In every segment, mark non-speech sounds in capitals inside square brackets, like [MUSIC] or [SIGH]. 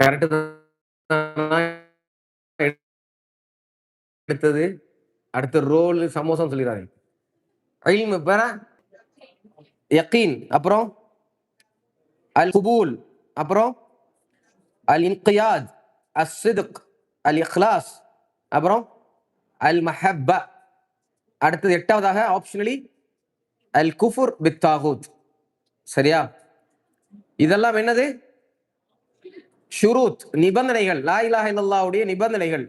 Correct அடுத்தது அடுத்த role சமோசம் சொல்லிடுறாங்க இல்மு பேர யக்கீன். அப்புறம் அல் குபூல். அப்புறம் அல் இன்கியாத். அஸ் சிதுக். அல் இஹ்லாஸ் அப்புறம் அல் மஹப்ப. அடுத்தது எட்டாவதாக ஆப்ஷனலி அல் குஃபுர் பித்தாகூத் சரியா? இதெல்லாம் என்னது? ஷுரூத் நிபந்தனைகள் லா இலாஹ இல்லல்லாஹ்வுடைய நிபந்தனைகள்.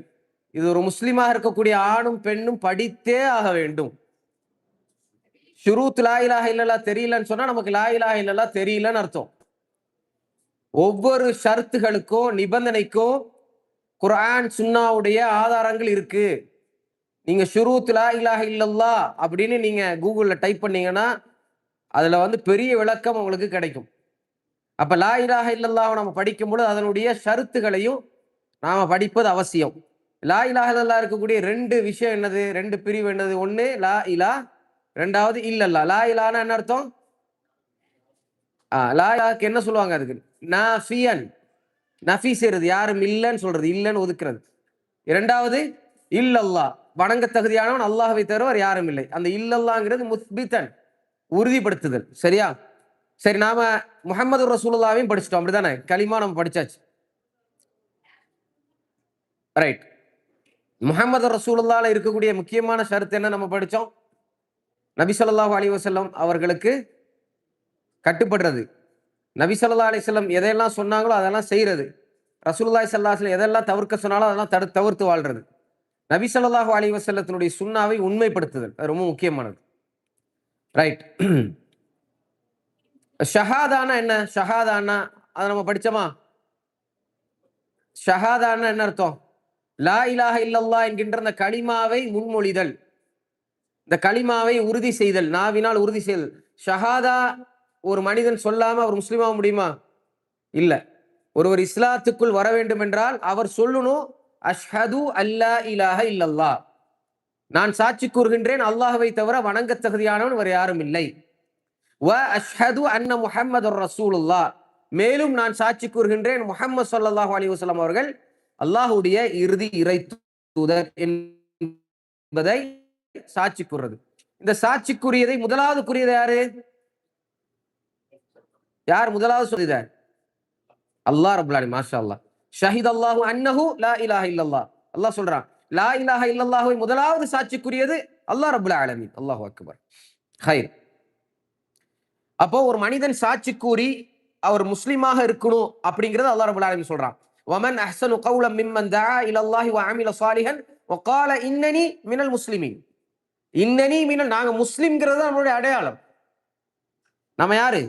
இது ஒரு முஸ்லீமாக இருக்கக்கூடிய ஆணும் பெண்ணும் படித்தே ஆக வேண்டும். ஷுரூத் லா இலாஹ இல்லல்லா தெரியலன்னு சொன்னா நமக்கு லா இலாஹ இல்லல்லா தெரியலன்னு அர்த்தம். ஒவ்வொரு ஷர்த்துகளுக்கும் நிபந்தனைக்கும் குரான் சுன்னாவுடைய ஆதாரங்கள் இருக்கு. நீங்க ஷுரூத் லா இலாஹ இல்லல்லா அப்படின்னு நீங்க கூகுள்ல டைப் பண்ணீங்கன்னா அதுல வந்து பெரிய விளக்கம் உங்களுக்கு கிடைக்கும். அப்ப லா இலாஹ இல்லல்லாஹ் நம்ம படிக்கும்பொழுது அதனுடைய ஷருத்துகளையும் நாம படிப்பது அவசியம். லா இலாஹ இல்லல்லா இருக்கக்கூடிய ரெண்டு விஷயம் என்னது? ரெண்டு பிரிவு என்னது? ஒண்ணு லா இலா ரெண்டாவது இல்லல்லா. லா இலானா என்ன அர்த்தம்? ஆ, லா இலாக்கு என்ன சொல்லுவாங்க அதுக்கு? நஃபியன். நஃபி செய்யறது யாரும் இல்லைன்னு சொல்றது. இல்லைன்னு ஒதுக்குறது. இரண்டாவது இல்லல்லா வணங்க தகுதியானவன் அல்லாஹவை தருவார் யாரும் இல்லை. அந்த இல்லல்லாங்கிறது முஸ்பித்தன் உறுதிப்படுத்துதல். சரியா? சரி நாம முகமது ரசூலுல்லாவையும் படிச்சிட்டோம். அப்படிதானே? களிமா நம்ம படிச்சாச்சு. ரைட் முஹம்மது ரசூலுல்லால இருக்கக்கூடிய முக்கியமான ஷருத்து என்ன நம்ம படிச்சோம்? நபி அலி வசல்லம் அவர்களுக்கு கட்டுப்படுறது. நபிசல்லா அலிசல்லம் எதையெல்லாம் சொன்னாங்களோ அதெல்லாம் செய்யறது ரசூல்லாய் ஸல்லல்லாஹு எதெல்லாம் தவிர்க்க சொன்னாலும் அதெல்லாம் தடு தவிர்த்து வாழ்றது. நபி ஸல்லல்லாஹு அலைஹி சுண்ணாவை உண்மைப்படுத்துதல். அது ரொம்ப முக்கியமானது. ரைட் ஷஹாதானா என்ன? ஷஹாதானா அதை நம்ம படித்தோமா ஷஹாதானா என்ன அர்த்தம்? லா இலாஹ இல்லல்லா என்கின்ற அந்த களிமாவை முன்மொழிதல். இந்த களிமாவை உறுதி செய்தல் நாவினால் உறுதி செய்தல். ஷஹாதா ஒரு மனிதன் சொல்லாம அவர் முஸ்லீமாக முடியுமா? இல்லை. ஒருவர் இஸ்லாத்துக்குள் வர வேண்டும் என்றால் அவர் சொல்லணும் அஷ்ஹது அல்லா இலாஹ இல்லல்லா. நான் சாட்சி கூறுகின்றேன் அல்லாஹவை தவிர வணங்க தகுதியானவன் வேறு யாரும் இல்லை. வ அஷ்ஹது அன்ன முஹம்மது ரசூலுல்லா மேலும் நான் சாட்சி கூறுகின்றேன் முஹம்மது ஸல்லல்லாஹு அலி வஸல்லம் அவர்கள் அல்லாஹுடைய இறுதி இறை தூதர் என்பதை சாட்சி கூறுறது. இந்த சாட்சிக்குரியதை முதலாவது கூறியது யாரு? யார் முதலாவது சொல்லிதார் அல்லாஹ் ரபுல் மாஷா அல்லாஹ் ஷஹித் அல்லாஹு அன்னஹு லா இலாஹ இல்லல்லா அல்லாஹ் சொல்றான் லா இலாஹ இல்லல்லாஹுவை முதலாவது சாட்சிக்குரியது அல்லாஹ் ரபுல்லா ஆலமீன். அல்லாஹு அக்பர். ஹைர். அப்போ ஒரு மனிதன் சாட்சி கூறி அவர் முஸ்லீமாக இருக்கணும் அப்படிங்கறது அல்லாஹ் ரபுல் ஆலமின் சொல்றான். வமன் அஹ்சனு கௌலம் மிம்மன் தா இலல்லாஹி வ அமில சாலிஹன் வ கால இன்னனி மினல் முஸ்லிமீன். இன்னனி மினல் நாங்க முஸ்லிம்ங்கிறது தான் நம்மளுடைய அடையாளம். நம்ம யாரு?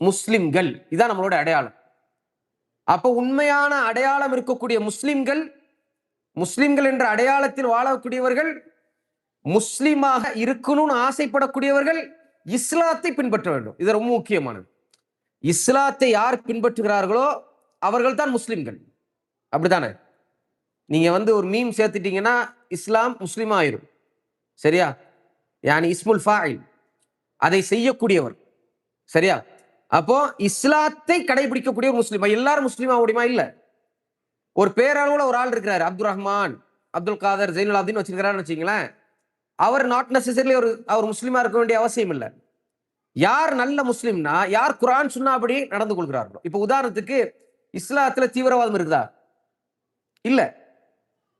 முஸ்லிம்கள். இதான் நம்மளோட அடையாளம். அப்போ உண்மையான அடையாளம் இருக்கக்கூடிய முஸ்லிம்கள் முஸ்லிம்கள் என்ற அடையாளத்தில் வாழக்கூடியவர்கள் முஸ்லிமாக இருக்கணும்னு ஆசைப்படக்கூடியவர்கள் இஸ்லாத்தை பின்பற்ற வேண்டும். இது ரொம்ப முக்கியமானது. இஸ்லாத்தை யார் பின்பற்றுகிறார்களோ அவர்கள் தான் முஸ்லிம்கள். அப்படித்தானே? நீங்க வந்து ஒரு மீம் சேர்த்துட்டீங்கன்னா இஸ்லாம் முஸ்லீம் ஆயிரும். சரியா? யானி இஸ்முல் ஃபாயில். அதை செய்யக்கூடியவர். சரியா? அப்போ இஸ்லாத்தை கடைபிடிக்கக்கூடிய ஒரு முஸ்லீம். எல்லாரும் முஸ்லீமா முடியுமா? இல்ல. ஒரு பேரளவுல ஒரு ஆள் இருக்கிறாரு. அப்துல் ரஹ்மான் அப்துல் காதர் ஜெயினுல் அப்தின் வச்சிருக்கிறான்னு வச்சுங்களேன். அவர் நாட் நெசசரிலி ஒரு அவர் முஸ்லீமா இருக்க வேண்டிய அவசியம் இல்லை. யார் நல்ல முஸ்லீம்னா யார் குரான் சொன்னாபடி நடந்து கொள்கிறார்களோ. இப்போ உதாரணத்துக்கு இஸ்லாத்துல தீவிரவாதம் இருக்குதா? இல்ல.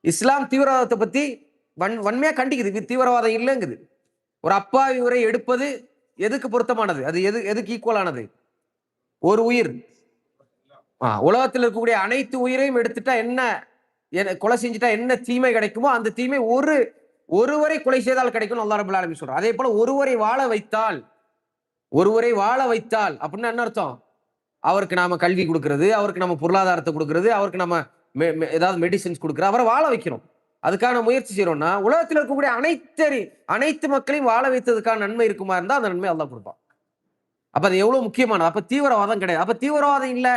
இஸ்லாம் தீவிரவாதத்தை பத்தி வன் வன்மையா கண்டிக்குது. தீவிரவாதம் இல்லைங்குது. ஒரு அப்பாவி உரை எடுப்பது எதுக்கு பொருத்தமானது? அது எது எதுக்கு ஈக்குவலானது ஒரு உயிர். ஆ, உலகத்தில் இருக்கக்கூடிய அனைத்து உயிரையும் எடுத்துட்டா என்ன என்ன- கொலை செஞ்சுட்டா என்ன தீமை கிடைக்குமோ அந்த தீமை ஒரு ஒருவரை கொலை செய்தால் கிடைக்கும் அல்லாஹ் ரபுல் ஆலமீன் சொல்றான். அதே போல ஒருவரை வாழ வைத்தால் ஒருவரை வாழ வைத்தால் அப்படின்னா என்ன அர்த்தம்? அவருக்கு நாம கல்வி கொடுக்கறது அவருக்கு நம்ம பொருளாதாரத்தை கொடுக்கறது அவருக்கு நம்ம மெ- ஏதாவது மெடிசின்ஸ் கொடுக்குற அவரை வாழ வைக்கிறோம் அதுக்கான முயற்சி செய்யறோம்னா உலகத்தில் இருக்கக்கூடிய அனைத்து அனைத்து மக்களையும் வாழ வைத்ததுக்கான நன்மை இருக்குமா இருந்தா அந்த நன்மை அல்லாஹ் கொடுப்பான். அப்ப அது எவ்வளவு முக்கியமானது? அப்ப தீவிரவாதம் கிடையாது. அப்ப தீவிரவாதம் இல்லை.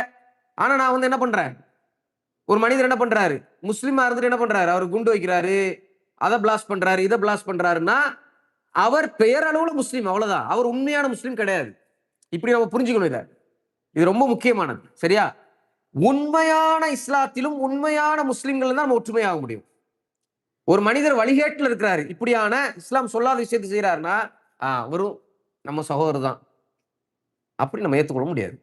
ஆனா நான் வந்து என்ன பண்றேன்? ஒரு மனிதர் என்ன பண்றாரு? முஸ்லீமா இருந்துட்டு என்ன பண்றாரு? அவர் குண்டு வைக்கிறாரு. அதை பிளாஸ்ட் பண்றாரு இதை பிளாஸ்ட் பண்றாருன்னா அவர் பெயரளவுல முஸ்லீம் அவ்வளவுதான். அவர் உண்மையான முஸ்லீம் கிடையாது. இப்படி நம்ம புரிஞ்சுக்கணும் இதை. இது ரொம்ப முக்கியமானது. சரியா? உண்மையான இஸ்லாத்திலும் உண்மையான முஸ்லீம்கள் தான் நம்ம ஒற்றுமையாக முடியும். ஒரு மனிதர் வழிகேட்டில் இருக்கிறாரு. இப்படியான இஸ்லாம் சொல்லாத விஷயத்தை செய்யறாருன்னா அவரும் நம்ம சகோதரர் தான். அப்படி நம்ம ஏற்றுக்கொள்ள முடியாது.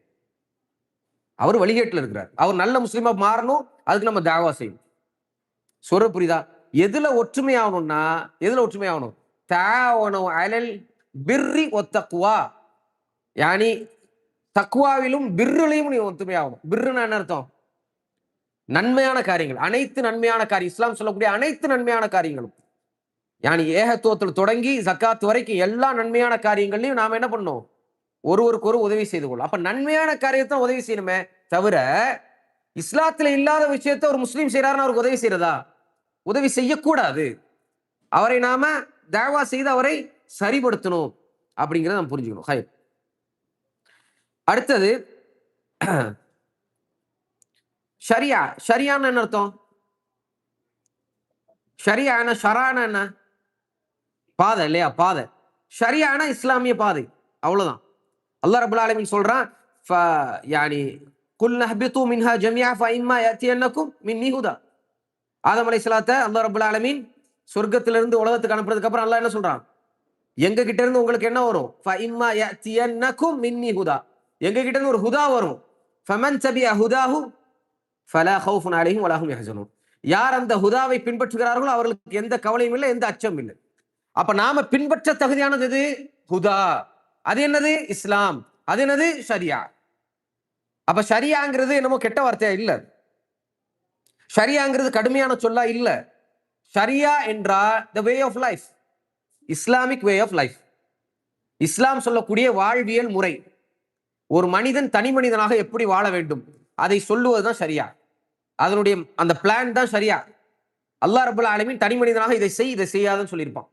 அவர் வழிகேட்டில் இருக்கிறார். அவர் நல்ல முஸ்லீமா மாறணும் அதுக்கு நம்ம தாவா செய்யணும். சொல்ற புரியுதா? எதுல ஒற்றுமை ஆகணும்னா எதுல ஒற்றுமை ஆகணும்? தாவணும் அலல் பிர்ரி ஒத்தக்குவா யானி தக்குவாவிலும் பிர்ருலையும் நீ ஒத்துமை ஆகணும். பிர்ருன்னு என்ன அர்த்தம்? நன்மையான காரியங்கள். அனைத்து நன்மையான காரியம் இஸ்லாம் சொல்லக்கூடிய அனைத்து நன்மையான காரியங்களும். யானி ஏகத்துவத்தில் தொடங்கி ஜக்காத்து வரைக்கும் எல்லா நன்மையான காரியங்கள்லையும் நாம என்ன பண்ணோம் ஒருவருக்கு ஒரு உதவி செய்து கொள்ளும் அப்ப நன்மையான காரியத்தை உதவி செய்யணுமே தவிர இஸ்லாத்துல இல்லாத விஷயத்த ஒரு முஸ்லீம் செய்யறாருன்னு அவருக்கு உதவி செய்யறதா உதவி செய்யக்கூடாது. அவரை நாம தேவா செய்து அவரை சரிபடுத்தணும் அப்படிங்கிறத நம்ம புரிஞ்சுக்கணும். ஹை அடுத்தது ஷரியா. ஷரியான்னு என்ன அர்த்தம்? ஷரியா என்ன ஷரான என்ன பாதை இல்லையா? பாதை. ஷரியான இஸ்லாமிய பாதை. அவ்வளவுதான். அல்லா ரபுல் ஆலமின் சொல்றான் யானி குல் நஹ்பித்து மின்ஹா ஜமியா ஃபைமா யத்தி என்னக்கும் மின் நிஹுதா ஆதம் அலை சலாத்த அல்லா ரபுல் ஆலமீன் சொர்க்கத்திலிருந்து உலகத்துக்கு அனுப்புறதுக்கு அப்புறம் அல்லா என்ன சொல்றான்? எங்க கிட்ட இருந்து உங்களுக்கு என்ன வரும்? ஃபைம்மா ஹுதா எங்க கிட்ட இருந்து ஒரு ஹுதா வரும். ஃபமன் சபியா ஹுதாஹு ஃபலா ஹவுஃபுன் அலைஹிம் வலாஹும் யஹ்சனூன். யார் அந்த ஹுதாவை பின்பற்றுகிறார்களோ அவர்களுக்கு எந்த கவலையும் இல்லை எந்த அச்சம் இல்லை. அப்ப நாம பின்பற்ற தகுதியானது எது? ஹுதா. அது என்னது? இஸ்லாம். அது என்னது? ஷரியா. அப்ப ஷரியாங்கிறது என்னமோ கெட்ட வார்த்தையா? இல்லை. ஷரியாங்கிறது கடுமையான சொல்லா இல்ல. ஷரியா என்றால் the way of life Islamic way of life இஸ்லாம் சொல்லக்கூடிய வாழ்வியல் முறை. ஒரு மனிதன் தனி மனிதனாக எப்படி வாழ வேண்டும்? அதை சொல்லுவதுதான் சரியா? அதனுடைய அந்த பிளான் தான் சரியா? அல்லா ரபுல் ஆலமின் தனி மனிதனாக இதை செய் இதை செய்யாதுன்னு சொல்லியிருப்பான்.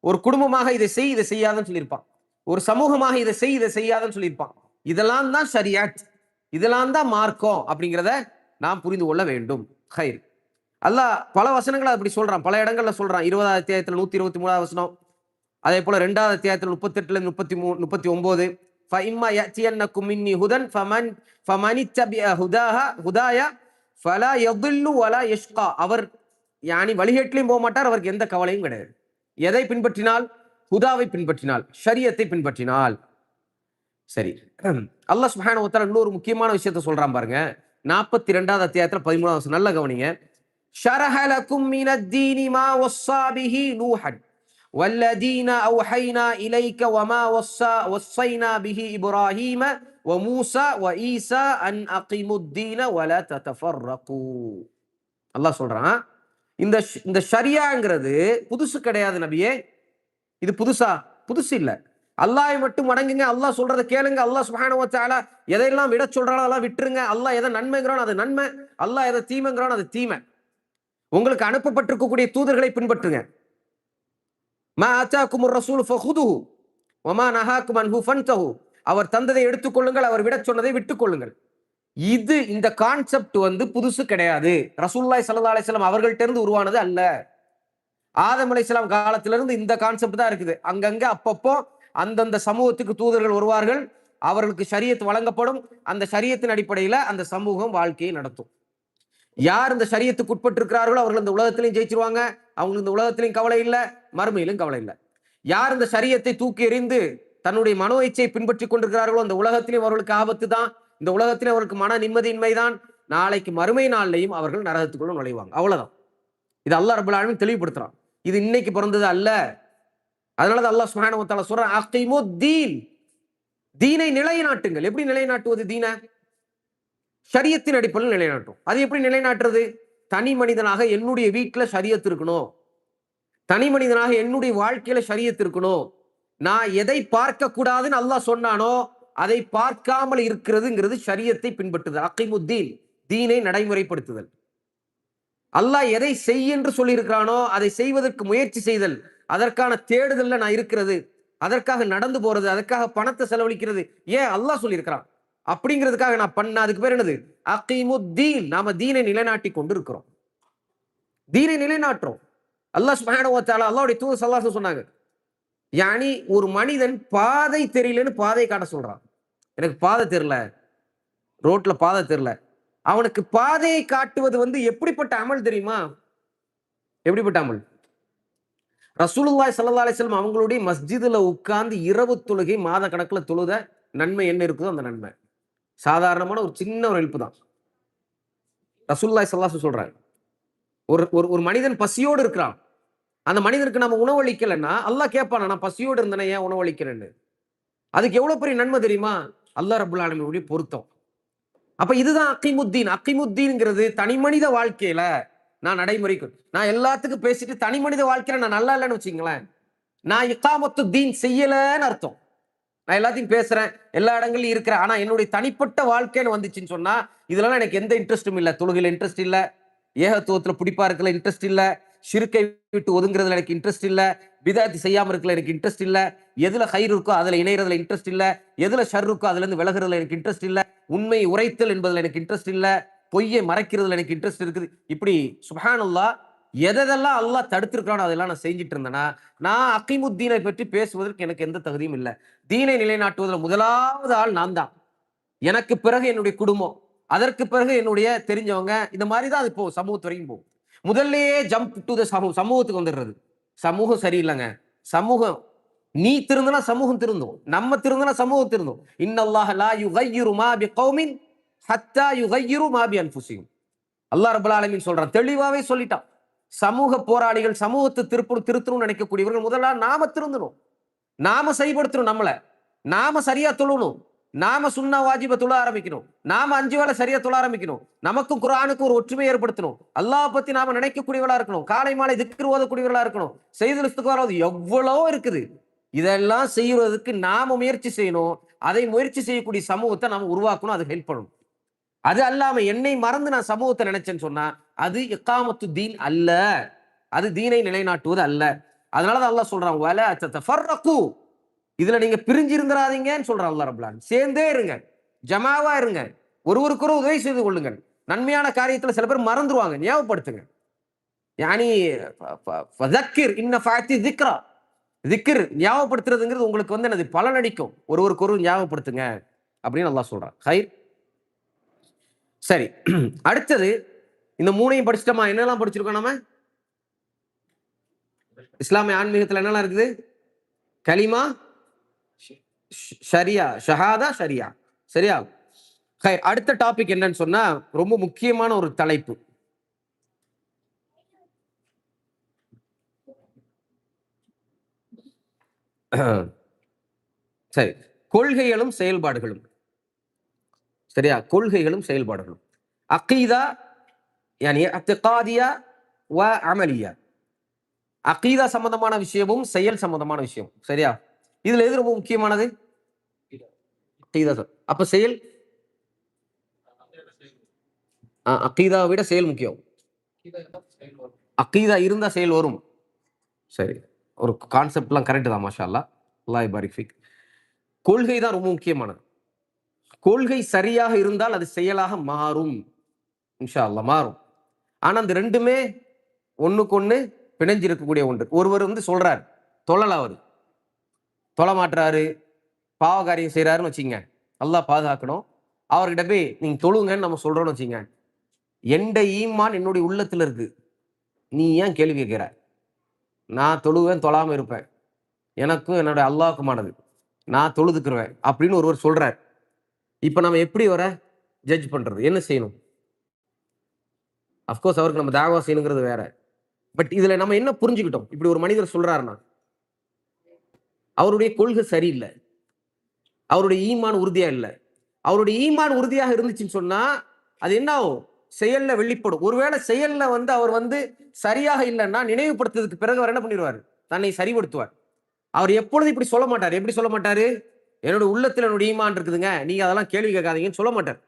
ஒரு குடும்பமாக இதை செய் இதை செய்யாதுன்னு சொல்லியிருப்பான். ஒரு சமூகமாக இதை செய் இதை செய்யாதுன்னு சொல்லியிருப்பான். இதெல்லாம் தான் சரியாட் இதெல்லாம் தான் மார்க்கம் அப்படிங்கிறத நாம் புரிந்து கொள்ள வேண்டும். ஹைர் அல்லா பல வசனங்களை அப்படி சொல்கிறான் பல இடங்கள்ல சொல்கிறான் இருபதாவது அத்தியாயத்தில் நூற்றி இருபத்தி மூணாவது வசனம். அதே போல் ரெண்டாவது அத்தியாயத்தில் முப்பத்தெட்டுல முப்பத்தி மூணு முப்பத்தி ஒம்பது. ஃபைம்மா யத்தியன்ன குமின்னி ஹுதன் ஃபமன் ஃபமனி தபிய ஹுதாஹா ஹுதாயா ஃபலா எதுல்லு வலா யஷ்கா. அவர் யானி வழிகேட்டிலையும் போக மாட்டார். அவருக்கு எந்த கவலையும் கிடையாது. எதை பின்பற்றினால்? ஹுதாவை பின்பற்றினால். ஷரியத்தை பின்பற்றினால். சரி. [CLEARS THROAT] அல்லாஹ் சுஹான இன்னொரு முக்கியமான விஷயத்த சொல்றான் பாருங்க. நாற்பத்தி ரெண்டாவது அத்தியாயத்துல பதிமூணாவது நல்ல கவனிங்க ஷரஹலக்கும் மினத்தீனி மா வஸ்ஸா பிஹி நூஹன் والذين أوحينا إليك وما وصى وصينا به إبراهيم وموسى وعيسى أن أقيموا الدين ولا تتفرقوا அல்லாஹ் சொல்றான் இந்த இந்த ஷரியாங்கிறது புதுசு கிடையாது நபியே இது புதுசா புதுசு இல்ல அல்லாஹை மட்டும் வணங்குங்க அல்லாஹ் சொல்றத கேளுங்க அல்லாஹ் சுபானுவத்தால எதையெல்லாம் விட சொல்றானோ அதெல்லாம் விட்டுருங்க. அல்லாஹ் எதை நன்மைங்கிறான் அது நன்மை. அல்லாஹ் எதை தீமைங்கிறான் அது தீமை. உங்களுக்கு அனுப்பப்பட்டிருக்கக்கூடிய தூதர்களை பின்பற்றுங்க. மா அத்தாக்கும் ரசூல் ஃபஹுதுஹு ஒமா நஹாக்கும் அன்ஹு ஃபன்தஹு. அவர் தந்ததை எடுத்துக்கொள்ளுங்கள் அவர் விட சொன்னதை விட்டுக்கொள்ளுங்கள் இது இந்த கான்செப்ட் வந்து புதுசு கிடையாது. ரசூல்லாய் சல்லா அலிஸ்லாம் அவர்கள்ட்ட இருந்து உருவானது அல்ல. ஆதம் அலிஸ்லாம் காலத்திலிருந்து இந்த கான்செப்ட் தான் இருக்குது. அங்கங்க அப்பப்போ அந்தந்த சமூகத்துக்கு தூதர்கள் வருவார்கள் அவர்களுக்கு சரியத்து வழங்கப்படும். அந்த சரியத்தின் அடிப்படையில அந்த சமூகம் வாழ்க்கையை நடத்தும். யார் இந்த சரியத்துக்கு உட்பட்டிருக்கிறார்களோ அவர்கள் இந்த உலகத்திலையும் ஜெயிச்சிருவாங்க. அவங்களுக்கு இந்த உலகத்திலையும் கவலை இல்லை மறுமையிலும் கவலை இல்லை. யார் இந்த சரியத்தை தூக்கி எறிந்து தன்னுடைய மனோ இச்சையை பின்பற்றி கொண்டிருக்கிறார்களோ அந்த உலகத்திலையும் அவர்களுக்கு ஆபத்து தான். இந்த உலகத்திலும் அவருக்கு மன நிம்மதியின்மைதான் நாளைக்கு மறுமை நாள்லையும் அவர்கள் நரகத்துக்குள்ள நுழைவாங்க. அவ்வளவுதான். இது அல்ல ரபுல்லாலுமே தெளிவுபடுத்துறான். இது இன்னைக்கு பிறந்தது அல்ல. அதனாலதான் அல்லாஹ் சுஹானவத்தால சொல்றான் அகைமோ தீன் தீனை நிலைநாட்டுங்கள். எப்படி நிலைநாட்டுவது தீன? சரியத்தின் அடிப்படையில் நிலைநாட்டும். அது எப்படி நிலைநாட்டுறது? தனி மனிதனாக என்னுடைய வீட்டுல சரியத்து இருக்கணும். தனி மனிதனாக என்னுடைய வாழ்க்கையில சரியத்து இருக்கணும். நான் எதை பார்க்க கூடாதுன்னு அல்லாஹ் சொன்னானோ அதை பார்க்காமல் இருக்கிறதுங்கிறது சரியத்தை பின்பற்றுதல். அக்கைமுத்தீன் தீனை நடைமுறைப்படுத்துதல். அல்லாஹ் எதை செய் என்று சொல்லியிருக்கிறானோ அதை செய்வதற்கு முயற்சி செய்தல். அதற்கான தேடுதலில் நான் இருக்கிறது. அதற்காக நடந்து போறது அதற்காக பணத்தை செலவழிக்கிறது. ஏன் அல்லாஹ் சொல்லியிருக்கிறான்? அப்படிங்கிறதுக்காக நான் பண்ண அதுக்கு பேர் என்னது? அகிமுத்தீன். நாம தீனை நிலைநாட்டி கொண்டு இருக்கிறோம் தீனை நிலைநாட்டுறோம். அல்லாஹ் சுபஹானஹு அல்லாவுடைய தூது சல்லாஸ் சொன்னாங்க. யானி ஒரு மனிதன் பாதை தெரியலன்னு பாதை காட்ட சொல்றான். எனக்கு பாதை தெரியல. ரோட்ல பாதை தெரியல. அவனுக்கு பாதையை காட்டுவது வந்து எப்படிப்பட்ட அமல் தெரியுமா? எப்படிப்பட்ட அமல்? ரசூலுல்லாய் சல்லா அலிஸ்லாம் அவங்களுடைய மஸ்ஜிதில் உட்கார்ந்து இரவு தொழுகை மாத கணக்கில் தொழுத நன்மை என்ன இருக்குதோ அந்த நன்மை. சாதாரணமான ஒரு சின்ன ஒரு ஹெல்ப் தான். ரசூல்லாய் சல்லாசு சொல்றாங்க ஒரு ஒரு ஒரு மனிதன் பசியோடு இருக்கிறான். அந்த மனிதனுக்கு நம்ம உணவளிக்கலைன்னா அல்லா கேட்பானா நான் பசியோடு இருந்தேனே ஏன் உணவளிக்கிறேன்னு அதுக்கு எவ்வளோ பெரிய நன்மை தெரியுமா? அல்லா ரபுல் பொருத்தம். அப்போ இதுதான் அக்கிமுத்தீன். அக்கிமுத்தீன்ங்கிறது தனி மனித வாழ்க்கையில நான் நடைமுறைக்கு நான் எல்லாத்துக்கும் பேசிட்டு தனி மனித வாழ்க்கையில நான் நல்லா இல்லைன்னு வச்சுங்களேன் நான் இக்காமத்து தீன் செய்யலன்னு அர்த்தம். நான் எல்லாத்தையும் பேசுறேன் எல்லா இடங்கள்லையும் இருக்கிறேன். ஆனா என்னுடைய தனிப்பட்ட வாழ்க்கைன்னு வந்துச்சுன்னு சொன்னா இதுலலாம் எனக்கு எந்த இன்ட்ரெஸ்டும் இல்லை. தொழுகையில இன்ட்ரெஸ்ட் இல்லை. ஏகத்துவத்துல பிடிப்பா இருக்கல இன்ட்ரெஸ்ட் இல்லை. சிறுக்கை விட்டு ஒதுங்குறதுல எனக்கு இன்ட்ரெஸ்ட் இல்லை. விதாத்தி செய்யாம இருக்கல எனக்கு இன்ட்ரெஸ்ட் இல்லை. எதுல ஹைர் இருக்கோ அதுல இணையறதுல இன்ட்ரெஸ்ட் இல்லை. எதுல ஷர் இருக்கோ அதுல இருந்து எனக்கு இன்ட்ரெஸ்ட் இல்லை. உண்மை உரைத்தல் என்பதுல எனக்கு இன்ட்ரெஸ்ட் இல்லை. பொய்யை மறைக்கிறதுல எனக்கு இன்ட்ரெஸ்ட் இருக்குது. இப்படி சுபஹானுல்லா எதெல்லாம் அல்லாஹ் தடுத்திருக்கானோ அதெல்லாம் நான் செஞ்சுட்டு இருந்தேன்னா நான் அக்கிமுத்தீனை பற்றி பேசுவதற்கு எனக்கு எந்த தகுதியும் இல்லை. தீனை நிலைநாட்டுவதில் முதலாவது ஆள் நான் தான். எனக்கு பிறகு என்னுடைய குடும்பம். அதற்கு பிறகு என்னுடைய தெரிஞ்சவங்க. இந்த மாதிரி தான் அது இப்போ சமூகத்து வரைக்கும் போகும். முதல்லயே ஜம்ப் டு த சமூகம் சமூகத்துக்கு வந்துடுறது. சமூகம் சரியில்லைங்க. சமூகம் நீ திருந்தனா சமூகம் திருந்தும். நம்ம திருந்தனா சமூகம் திருந்தும். இன்னல்லாஹ் லா யுகையிரு மா பி கௌமின் ஹத்தா யுகையிரு மா பி அல்லாஹ் ரப்பல் சொல்றான். தெளிவாவே சொல்லிட்டான். சமூக போராளிகள் சமூகத்தை திருப்பணும் திருத்தணும்னு நினைக்கக்கூடியவர்கள் முதல்ல நாம திருந்தணும். நாம செயல்படுத்தணும் நம்மளை. நாம சரியா தொழணும். நாம சுண்ணா வாஜிப தொழ ஆரம்பிக்கணும். நாம அஞ்சு வேலை சரியா தொழ ஆரம்பிக்கணும். நமக்கும் குரானுக்கும் ஒரு ஒற்றுமை ஏற்படுத்தணும். அல்லாஹ் பத்தி நாம நினைக்கக்கூடியவளா இருக்கணும். காலை மாலை திக்கு ஓதக்கூடியவர்களா இருக்கணும். செய்தலுக்கு வராது எவ்வளவோ இருக்குது. இதெல்லாம் செய்யறதுக்கு நாம முயற்சி செய்யணும். அதை முயற்சி செய்யக்கூடிய சமூகத்தை நாம உருவாக்கணும். அது ஹெல்ப் பண்ணணும். அது அல்லாம என்னை மறந்து நான் சமூகத்தை நினைச்சேன்னு சொன்னா அது எக்காமத்து தீன் அல்ல. அது தீனை நிலைநாட்டுவது அல்ல. அதனாலதான் அல்லாஹ் சொல்றான் வல அச்சத்தை இதுல நீங்க பிரிஞ்சு இருந்துடாதீங்கன்னு சொல்றான் அல்லா ரப்லான் சேர்ந்தே இருங்க. ஜமாவா இருங்க. ஒருவருக்கொரு உதவி செய்து கொள்ளுங்கள். நன்மையான காரியத்துல சில பேர் மறந்துருவாங்க. ஞாபகப்படுத்துங்க. யானி இன்ன ஃபாத்தி திக்ரா. திக்ர் ஞாபகப்படுத்துறதுங்கிறது உங்களுக்கு வந்து எனது பலனடிக்கும் ஒருவருக்கு ஒரு ஞாபகப்படுத்துங்க அப்படின்னு நல்லா சொல்றான். ஹைர். சரி அடுத்தது இந்த மூணையும் படிச்சிட்டோமா? என்னெல்லாம் படிச்சிருக்கோம் நம்ம இஸ்லாமிய ஆன்மீகத்துல என்னெல்லாம் இருக்குது? கலிமா ஷ- ஷரியா ஷஹாதா ஷரியா. சரியா? ஹை, அடுத்த டாபிக் என்னன்னு சொன்னா ரொம்ப முக்கியமான ஒரு தலைப்பு. சரி கொள்கைகளும் செயல்பாடுகளும். சரியா? கொள்கைகளும் செயல்பாடுகளும். அகீதா யானி அத்திகாதியா வ அமலியா. அகீதா சம்பந்தமான விஷயமும் செயல் சம்பந்தமான விஷயம். சரியா? இதுல எது ரொம்ப முக்கியமானது? அக்கீதா சார் அப்ப செயல்? ஆ, அகீதாவை விட செயல் முக்கியம். அகீதா இருந்தா செயல் வரும். சரி. ஒரு கான்செப்ட்லாம் கரெக்ட் தான் மாஷா அல்லா அல்லாஹ் பாரிக் ஃபிக். கொள்கை தான் ரொம்ப முக்கியமானது. கொள்கை சரியாக இருந்தால் அது செயலாக மாறும். இன்ஷா அல்லாஹ் மாறும். ஆனா அந்த ரெண்டுமே ஒண்ணுக்கு ஒண்ணு பிணைஞ்சிருக்கக்கூடிய ஒன்று. ஒருவர் வந்து சொல்றார் தொழல அவர். தொழ மாட்டுறாரு பாவ காரியம் செய்யறாருன்னு வச்சுங்க. நல்லா பாதுகாக்கணும். அவர்கிட்ட போய் நீங்க தொழுங்கன்னு நம்ம சொல்றோம்னு வச்சுங்க. எந்த ஈமான் என்னுடைய உள்ளத்துல இருக்கு? நீ ஏன் கேள்வி கேட்கிற நான் தொழுவேன் தொழாம இருப்பேன். எனக்கும் என்னோட அல்லாவுக்குமானது நான் தொழுதுக்குருவேன். அப்படின்னு ஒருவர் சொல்கிறார் இப்போ நம்ம எப்படி வர ஜட்ஜ் பண்ணுறது என்ன செய்யணும்? அஃப்கோர்ஸ் அவருக்கு நம்ம தாவா செய்யணுங்கிறது வேற. பட் இதில் நம்ம என்ன புரிஞ்சுக்கிட்டோம்? இப்படி ஒரு மனிதர் சொல்கிறாருன்னா அவருடைய கொள்கை சரியில்லை. அவருடைய ஈமான் உறுதியாக இல்லை. அவருடைய ஈமான் உறுதியாக இருந்துச்சுன்னு சொன்னால் அது என்ன ஆகும்? செயலில் வெளிப்படும். ஒருவேளை செயலில் வந்து அவர் வந்து சரியாக இல்லைன்னா நினைவுபடுத்துறதுக்கு பிறகு அவர் என்ன பண்ணிடுவார்? தன்னை சரிபடுத்துவார் அவர் எப்பொழுதும் இப்படி சொல்ல மாட்டார். எப்படி சொல்ல மாட்டாரு? என்னோட உள்ளத்தில் என்னோட ஈமான் இருக்குதுங்க. நீங்க அதெல்லாம் கேள்வி கேட்காதீங்கன்னு சொல்ல மாட்டார்.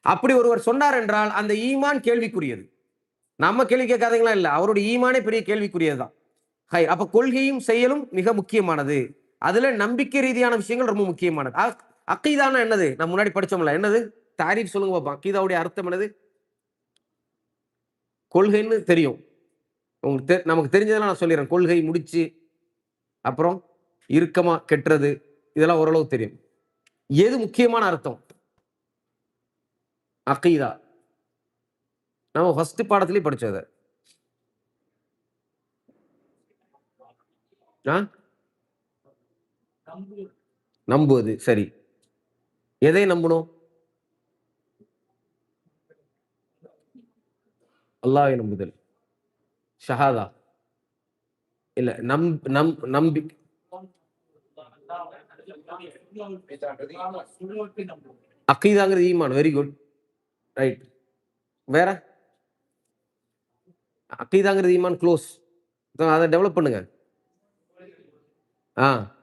அப்படி ஒருவர் சொன்னார் என்றால் அந்த ஈமான் கேள்விக்குரியது. நம்ம கேள்வி கேட்காதீங்களா? இல்லை. அவருடைய ஈமானே பெரிய கேள்விக்குரியது தான் ஹை அப்ப கொள்கையும் செயலும் மிக முக்கியமானது. அதுல நம்பிக்கை ரீதியான விஷயங்கள் ரொம்ப முக்கியமானது. அக்- அக்கீதானா என்னது? நான் முன்னாடி படிச்சோம்ல. என்னது? தாரீஃப் சொல்லுங்க பாப்பா அக்கீதாவுடைய அர்த்தம் என்னது? கொள்கைன்னு தெரியும். உங்களுக்கு தெ- நமக்கு தெரிஞ்சதெல்லாம் நான் சொல்லிடுறேன் கொள்கை முடிச்சு அப்புறம் இறுக்கமா கெட்டுறது இதெல்லாம் ஓரளவு தெரியும். எது முக்கியமான அர்த்தம்? அக்கீதா நம்ம ஃபர்ஸ்ட் பாடத்திலேயே படிச்சது நம்புவது சரி. எதை நம்பணும் அல்லாவை நம்புதல். ஷஹாதா. இல்ல நம் நம் நம்பி அக்கீதாங்கிறது ஈமான் வெரி குட் ரைட் வேற? அக்கீதாங்கிறது ஈமான் க்ளோஸ் அதை டெவலப் பண்ணுங்க. ஆ.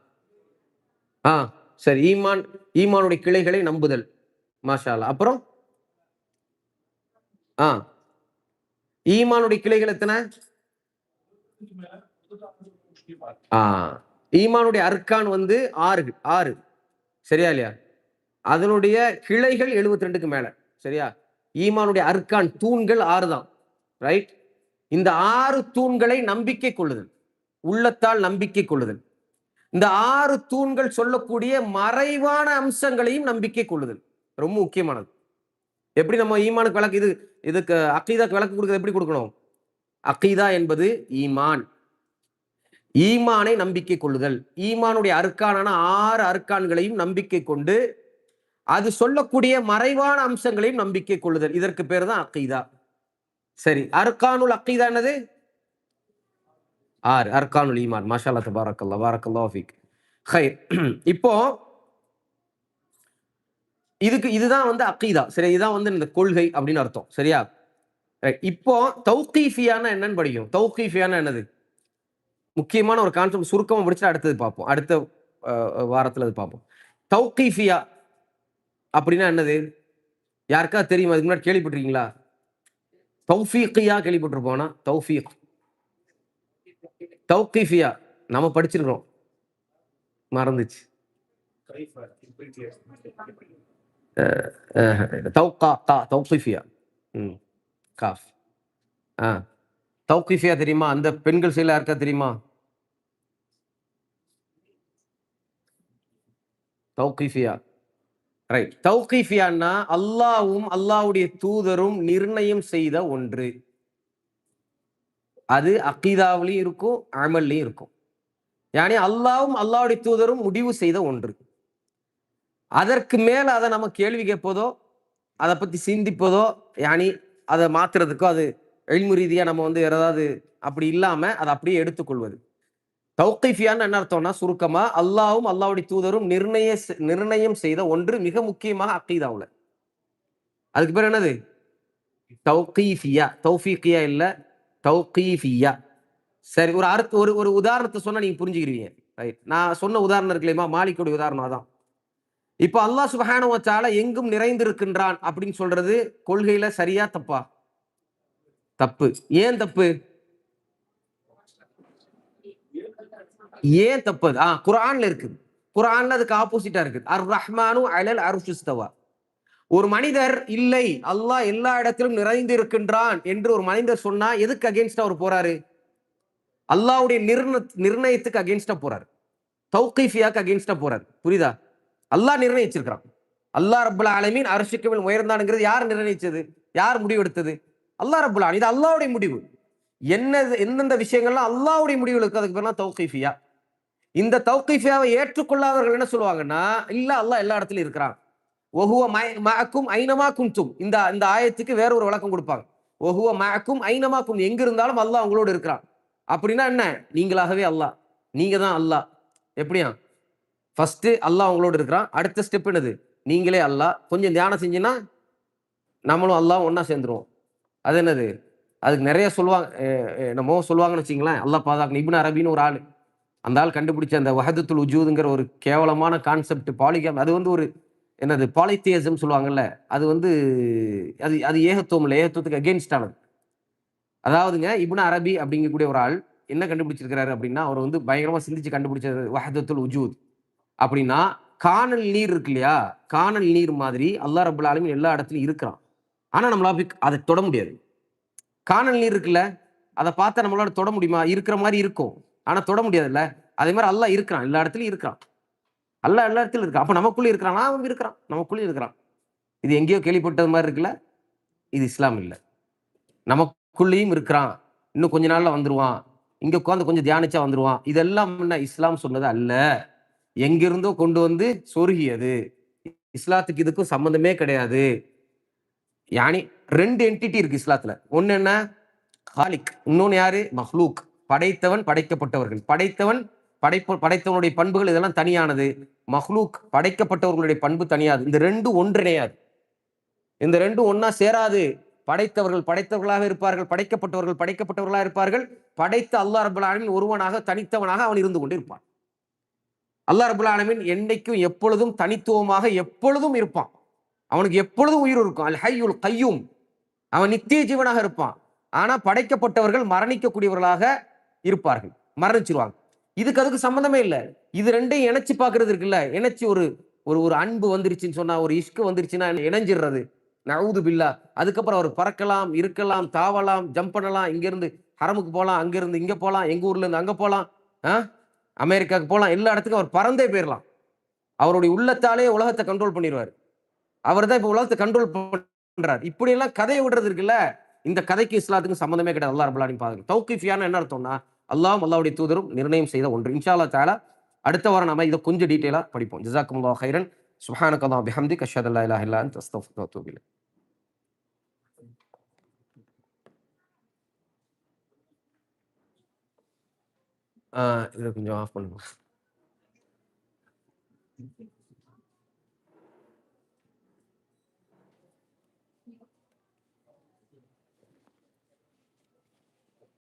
ஆ சரி. ஈமான் ஈமானுடைய கிளைகளை நம்புதல். மாஷாலா அப்புறம்? ஆ. ஈமானுடைய கிளைகள் எத்தனை? ஆ. ஈமானுடைய அர்க்கான் வந்து ஆறு ஆறு. சரியா இல்லையா? அதனுடைய கிளைகள் 72 ரெண்டுக்கு மேல சரியா? ஈமானுடைய அர்க்கான் தூண்கள் ஆறு தான் ரைட் இந்த ஆறு தூண்களை நம்பிக்கை கொள்ளுதல் உள்ளத்தால் நம்பிக்கை கொள்ளுதல். இந்த ஆறு தூண்கள் சொல்லக்கூடிய மறைவான அம்சங்களையும் நம்பிக்கை கொள்ளுதல் ரொம்ப முக்கியமானது. எப்படி நம்ம ஈமானுக்கு விளக்கு இது இதுக்கு அக்கீதாக்கு விளக்கு கொடுக்குறது எப்படி கொடுக்கணும்? அக்கீதா என்பது ஈமான். ஈமானை நம்பிக்கை கொள்ளுதல். ஈமானுடைய அர்க்கானான ஆறு அர்க்கான்களையும் நம்பிக்கை கொண்டு அது சொல்லக்கூடிய மறைவான அம்சங்களையும் நம்பிக்கை கொள்ளுதல். இதற்கு பேர் தான் அக்கீதா சரி அர்கானுல் அக்கீதா என்னது? ஆறு அர்கானுல் ஈமான். மாஷால்லா தபாரக்கல்லா பாரக்கல்லா ஃபிக். ஹைர். இப்போ இதுக்கு இதுதான் வந்து அக்கீதா சரி இதுதான் வந்து இந்த கொள்கை அப்படின்னு அர்த்தம். சரியா? இப்போ தௌகீஃபியானா என்னன்னு படிக்கும் தௌகீஃபியானா என்னது? முக்கியமான ஒரு கான்செப்ட் சுருக்கமாக முடிச்சுட்டு அடுத்தது பார்ப்போம். அடுத்த வாரத்தில் அது பார்ப்போம். தௌகீஃபியா அப்படின்னா என்னது? யாருக்கா தெரியுமா? அதுக்கு முன்னாடி கேள்விப்பட்டிருக்கீங்களா? தௌஃபீக்கியா கேள்விப்பட்டிருப்போம்னா தௌஃபீக் தௌகீஃபியா நம்ம படிச்சிருக்கிறோம். மறந்துச்சு. தௌகா கா தௌகீஃபியா. ம் காஃப். ஆ. தௌகீஃபியா தெரியுமா? அந்த பெண்கள் செயலாக இருக்கா தெரியுமா? தௌகீஃபியா ரைட் தௌகீஃபியான்னா அல்லாவும் அல்லாஹ்வுடைய தூதரும் நிர்ணயம் செய்த ஒன்று. அது அக்கீதாவிலையும் இருக்கும் அமல்லையும் இருக்கும். யானி அல்லாவும் அல்லாவுடைய தூதரும் முடிவு செய்த ஒன்று. அதற்கு மேல அதை நம்ம கேள்வி கேட்பதோ அதை பத்தி சிந்திப்பதோ யானி அதை மாத்துறதுக்கோ அது எழில்மு ரீதியாக நம்ம வந்து ஏதாவது அப்படி இல்லாமல் அதை அப்படியே எடுத்துக்கொள்வது. தௌக்கைஃபியான்னு என்ன அர்த்தம்னா சுருக்கமாக அல்லாவும் அல்லாவுடைய தூதரும் நிர்ணய செ- நிர்ணயம் செய்த ஒன்று மிக முக்கியமாக அக்கீதாவில் அதுக்கு பேர் என்னது? தௌகீஃபியா. தௌஃபீக்கியா இல்லை தௌகீஃபியா. சரி ஒரு அர்த்த ஒரு ஒரு உதாரணத்தை சொன்னால் நீங்கள் புரிஞ்சுக்கிறீங்க ரைட். நான் சொன்ன உதாரணம் இருக்கு இல்லையா மாலிக்குடைய உதாரணம் அதான். இப்போ அல்லாஹ் சுபஹானஹு எங்கும் நிறைந்திருக்கின்றான் அப்படின்னு சொல்றது கொள்கையில சரியா தப்பா? தப்பு. ஏன் தப்பு? ஏன் தப்பு அது? ஆ குரான்ல இருக்கு. குரான்ல அதுக்கு ஆப்போசிட்டா இருக்கு. அர் ரஹ்மானு அலல் அர்ஷுஸ்தவா ஒரு மனிதர் இல்லை அல்லாஹ் எல்லா இடத்திலும் நிறைந்து இருக்கின்றான் என்று ஒரு மனிதர் சொன்னா எதுக்கு அகேன்ஸ்டா அவர் போறாரு? அல்லாஹ்வுடைய நிர்ண நிர்ணயத்துக்கு அகேன்ஸ்டா போறாரு. தௌகைஃபியாக்கு அகேன்ஸ்டா போறாரு. புரியுதா? அல்லாஹ் நிர்ணயிச்சிருக்கிறான். அல்லாஹ் ரப்புல் ஆலமீன் அரசுக்கு மேல் உயர்ந்தானுங்கிறது யார் நிர்ணயிச்சது? யார் முடிவெடுத்தது? அல்லாஹ் ரப்புல் ஆலமீன். இது அல்லாவுடைய முடிவு. என்ன எந்தெந்த விஷயங்கள்லாம் அல்லாவுடைய முடிவு இருக்கு அதுக்கு பேர்லாம் தௌகீஃபியா. இந்த தௌகீஃபியாவை ஏற்றுக்கொள்ளாதவர்கள் என்ன சொல்லுவாங்கன்னா இல்ல அல்லாஹ் எல்லா இடத்துலயும் இருக்கிறான். ஒஹுவ மயக்கும் ஐனமா குந்தும் இந்த இந்த ஆயத்துக்கு வேற ஒரு விளக்கம் கொடுப்பாங்க. ஒஹுவ மயக்கும் ஐனமா கும் எங்க இருந்தாலும் அல்லாஹ் அவங்களோட இருக்கிறான். அப்படின்னா என்ன? நீங்களாகவே அல்லாஹ். நீங்க தான் அல்லாஹ். எப்படியா? ஃபர்ஸ்ட் அல்லாஹ் அவங்களோட இருக்கிறான். அடுத்த ஸ்டெப் என்னது? நீங்களே அல்லாஹ். கொஞ்சம் தியானம் செஞ்சீங்கன்னா நம்மளும் அல்லாஹ் ஒன்னா சேர்ந்துருவோம். அது என்னது? அதுக்கு நிறைய சொல்லுவாங்க என்னமோ சொல்லுவாங்கன்னு வச்சிங்களேன் அல்லா பாதாக்கணும் இப்னு அரபின்னு ஒரு ஆள். அந்த ஆள் கண்டுபிடிச்ச அந்த வஹதத்துல் உஜூதுங்கிற ஒரு கேவலமான கான்செப்ட் பாலிகாம் அது வந்து ஒரு என்னது? பாலித்தியசம் சொல்லுவாங்கல்ல. அது வந்து அது அது ஏகத்துவம் இல்லை. ஏகத்துவத்துக்கு அகேன்ஸ்டானது அதாவதுங்க இப்னு அரபி அப்படிங்கக்கூடிய ஒரு ஆள் என்ன கண்டுபிடிச்சிருக்கிறாரு அப்படின்னா அவர் வந்து பயங்கரமாக சிந்திச்சு கண்டுபிடிச்சது வஹதத்துல் உஜூத். அப்படின்னா காணல் நீர் இருக்கு இல்லையா? காணல் நீர் மாதிரி அல்லா ரபுல் ஆலமின் எல்லா இடத்துலையும் இருக்கிறான். ஆனால் நம்மளால் போய் அதை தொட முடியாது. காணல் நீர் இருக்குல்ல அதை பார்த்தா நம்மளால தொட முடியுமா? இருக்கிற மாதிரி இருக்கும். ஆனால் தொட முடியாதுல்ல. அதே மாதிரி அல்லா இருக்கிறான். எல்லா இடத்துலையும் இருக்கிறான். அல்லா எல்லா இடத்துலையும் இருக்கான். அப்போ நமக்குள்ளே இருக்கிறான்? அவன் இருக்கிறான். நமக்குள்ளே இருக்கிறான். இது எங்கேயோ கேள்விப்பட்டது மாதிரி இருக்குல்ல? இது இஸ்லாம் இல்லை. நமக்குள்ளேயும் இருக்கிறான். இன்னும் கொஞ்ச நாளில் வந்துடுவான் இங்கே உட்காந்து கொஞ்சம் தியானிச்சா வந்துடுவான் இதெல்லாம் என்ன இஸ்லாம் சொன்னது அல்ல. எங்கிருந்தோ கொண்டு வந்து சொருகியது. இஸ்லாத்துக்கு இதுக்கும் சம்மந்தமே கிடையாது. யானி ரெண்டு என்டிட்டி இருக்கு இஸ்லாத்துல. ஒன்னு என்ன? ஹாலிக் இன்னொன்னு யாரு? மஹ்லூக். படைத்தவன் படைக்கப்பட்டவர்கள். படைத்தவன் படைப்பு படைத்தவனுடைய பண்புகள் இதெல்லாம் தனியானது. மஹ்லூக் படைக்கப்பட்டவர்களுடைய பண்பு தனியாது. இந்த ரெண்டும் ஒன்றிணையாது. இந்த ரெண்டும் ஒன்னா சேராது. படைத்தவர்கள் படைத்தவர்களாக இருப்பார்கள். படைக்கப்பட்டவர்கள் படைக்கப்பட்டவர்களாக இருப்பார்கள். படைத்த அல்லா ரபுல் ஒருவனாக தனித்தவனாக அவன் இருந்து கொண்டு இருப்பான். அல்லா ரபுல் என்னைக்கும் எப்பொழுதும் தனித்துவமாக எப்பொழுதும் இருப்பான். அவனுக்கு எப்பொழுதும் உயிர் இருக்கும். அல் ஹையுல் கையும். அவன் நித்திய ஜீவனாக இருப்பான். ஆனா படைக்கப்பட்டவர்கள் மரணிக்கக்கூடியவர்களாக இருப்பார்கள். மரணிச்சிருவாங்க. இதுக்கு அதுக்கு சம்பந்தமே இல்லை. இது ரெண்டையும் இணைச்சு பார்க்கிறது இருக்குல்ல. இணைச்சு ஒரு ஒரு ஒரு அன்பு வந்துருச்சுன்னு சொன்னா ஒரு இஷ்கு வந்துருச்சுன்னா இணைஞ்சிடுறது நவுது பில்லா. அதுக்கப்புறம் அவர் பறக்கலாம் இருக்கலாம் தாவலாம் ஜம்ப் பண்ணலாம் இங்கிருந்து ஹரமுக்கு போகலாம் அங்கிருந்து இங்க போகலாம் எங்க ஊர்ல இருந்து அங்க போகலாம் ஆ? அமெரிக்காவுக்கு போகலாம் எல்லா இடத்துக்கும் அவர் பறந்தே போயிடலாம் அவருடைய உள்ளத்தாலே உலகத்தை கண்ட்ரோல் பண்ணிடுவார் அவர் தான் இப்போ உலகத்தை கண்ட்ரோல் பண்றார். இப்படி எல்லாம் கதையை விடுறது இருக்குல்ல? இந்த கதைக்கு இஸ்லாத்துக்கும் சம்மந்தமே கிடையாது. அல்லா ரபுல்லாலையும் பாருங்க. தௌக்கிஃபியான என்ன அர்த்தம்னா அல்லாஹ் அல்லாவுடைய தூதரும் நிர்ணயம் செய்த ஒன்று. இன்ஷா தாலா அடுத்த வாரம் நாம இதை கொஞ்சம் டீட்டெயிலாக படிப்போம். ஜிசாக்கும் ஹைரன் சுஹானக் அல்லாஹ் பிஹம்தி கஷாத் அல்லா இலாஹ இல்லா அன்த. இதை கொஞ்சம் ஆஃப் பண்ணுவோம்